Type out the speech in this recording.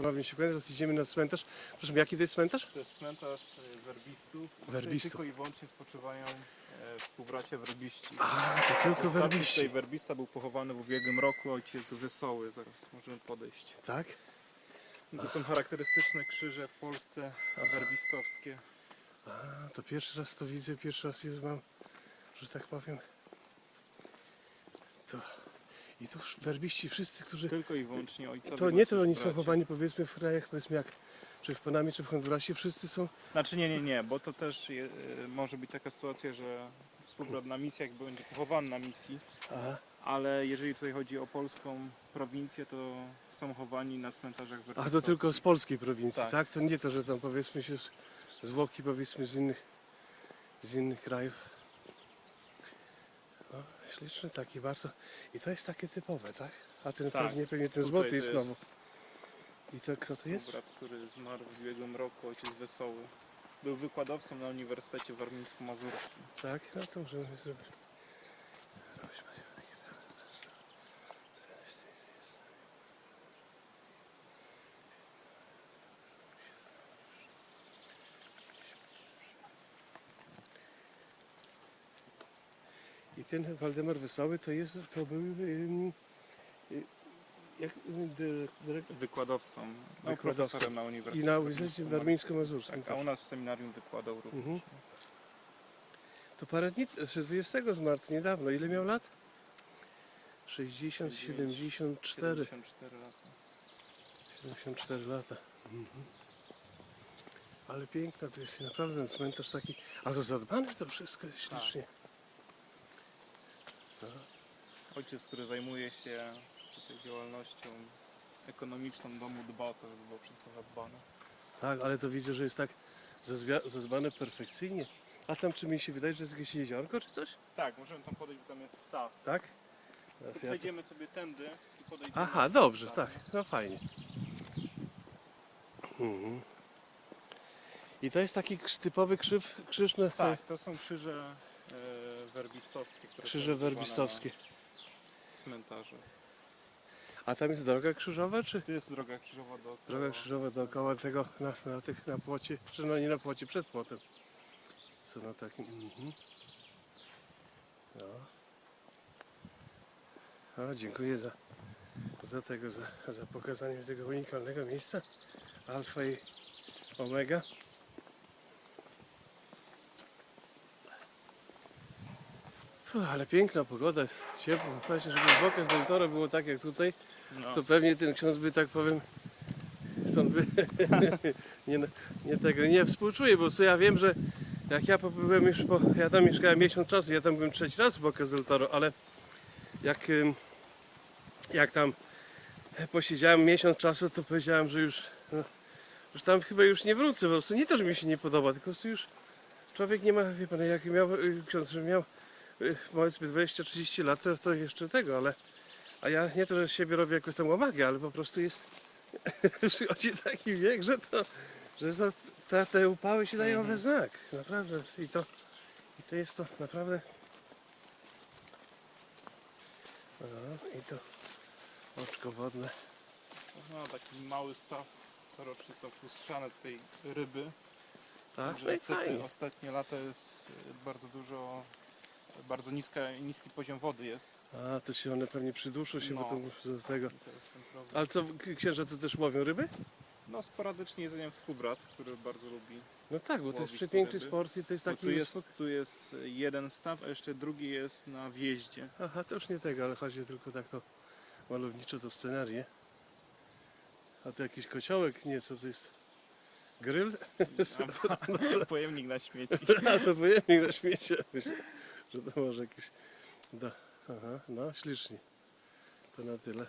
ponownie się kłania, teraz idziemy na cmentarz. Proszę, jaki to jest cmentarz? To jest cmentarz e, werbistów. Werbistów. Tylko i wyłącznie spoczywają e, współbracia werbiści. A, to tylko Ostatni werbiści. tutaj werbista był pochowany w ubiegłym roku, ojciec Wesoły. Zaraz możemy podejść. Tak? To są charakterystyczne krzyże w Polsce werbistowskie. A, to pierwszy raz to widzę, pierwszy raz już mam, że tak powiem. I to werbiści wszyscy, którzy... Tylko i wyłącznie ojcowie. To nie to oni są chowani powiedzmy w krajach, powiedzmy jak czy w Panamie, czy w Hondurasie, wszyscy są... Znaczy nie, nie, nie, bo to też je, e, może być taka sytuacja, że współbrat na misjach będzie pochowany na misji, Aha. ale jeżeli tutaj chodzi o polską prowincję, to są chowani na cmentarzach A to tylko z polskiej prowincji, tak. Tak. To nie to, że tam powiedzmy się z zwłoki, powiedzmy z innych, z innych krajów. Śliczny taki bardzo. I to jest takie typowe, tak? A ten Tak. pewnie, pewnie ten złoty jest znowu. I to kto to jest? Współbrat, który zmarł w ubiegłym roku, ojciec Wesoły. Był wykładowcą na Uniwersytecie Warmińsko-Mazurskim. Tak, no to możemy zrobić. Ten Waldemar Wesoły to jest, to był y, jak, Wykładowcą, no, Wykładowcą. profesorem na i Uniwersytecie na Uniwersytecie Warmińsko-Mazurskim. Tak, a u nas w seminarium wykładał również. Mhm. To parę dni, znaczy 20 zmarł niedawno. Ile miał lat? 60, 74. 74 lata. 74 lata. Mhm. Ale piękna to jest naprawdę cmentarz taki. A to zadbane to wszystko jest ślicznie. No. Ojciec, który zajmuje się tutaj działalnością ekonomiczną domu dba o to, żeby było wszystko zadbane. Tak, ale to widzę, że jest tak zadbane perfekcyjnie. A tam czy mi się wydaje, że jest jakieś jeziorko czy coś? Tak, możemy tam podejść, bo tam jest staw. Tak? Teraz ja. Przejdziemy sobie tędy i podejdziemy Aha, dobrze, tak. No fajnie. Mhm. I to jest taki krz- typowy krzyw, krzyż na, Tak, to są krzyże werbistowskie, które krzyże werbistowskie. na cmentarzu. A tam jest droga krzyżowa, czy Tu jest droga krzyżowa do droga krzyżowa dookoła tego na, na, tych, na płocie, czy no nie na płocie, przed płotem. Co na takim. Mhm. No. O, dziękuję za, za tego, za, za pokazanie tego unikalnego miejsca. Alfa i Omega. Fuh, ale piękna pogoda, jest ciepło. Właśnie, żeby w Bocas del Toro było tak jak tutaj, No, to pewnie ten ksiądz by tak powiem stąd by nie, nie tego nie współczuję, bo co ja wiem, że jak ja byłem już po, ja tam mieszkałem miesiąc czasu, ja tam byłem trzeci raz w Bocas del Toro, ale jak, jak tam posiedziałem miesiąc czasu, to powiedziałem, że już, no, już tam chyba już nie wrócę, po prostu nie to, że mi się nie podoba, tylko już człowiek nie ma, wie pan, jak miał y, ksiądz, że miał powiedzmy 20-30 lat, to, to jeszcze tego, ale a ja nie to, że z siebie robię jakąś tam łamagę, ale po prostu jest przychodzi taki wiek, że to, że za, te, te upały się dają we znak. Naprawdę. I to, I to jest to naprawdę. No, I to oczko wodne. no, taki mały staw. Corocznie są lustrzane tutaj ryby. Tak, no i ostatnie lata jest bardzo dużo, bardzo niska, niski poziom wody jest. A, to się one pewnie przyduszą się No. potem do tego. I to jest ten problem. Ale co, k- księża to też łowią ryby? No sporadycznie jedzeniem współbrat, który bardzo lubi. No tak, bo to jest Łowić przepiękny ryby. sport i to jest Bo taki... tu, jest, tu jest jeden staw, a jeszcze drugi jest na wjeździe. Aha, to już nie tego, ale chodzi tylko tak to malowniczo to scenarię. A to jakiś kociołek? Nie, co to jest? Grill? A, pojemnik na śmieci. A to pojemnik na śmiecie. Myślę, że to może jakieś... Da. Aha, no ślicznie. To na tyle.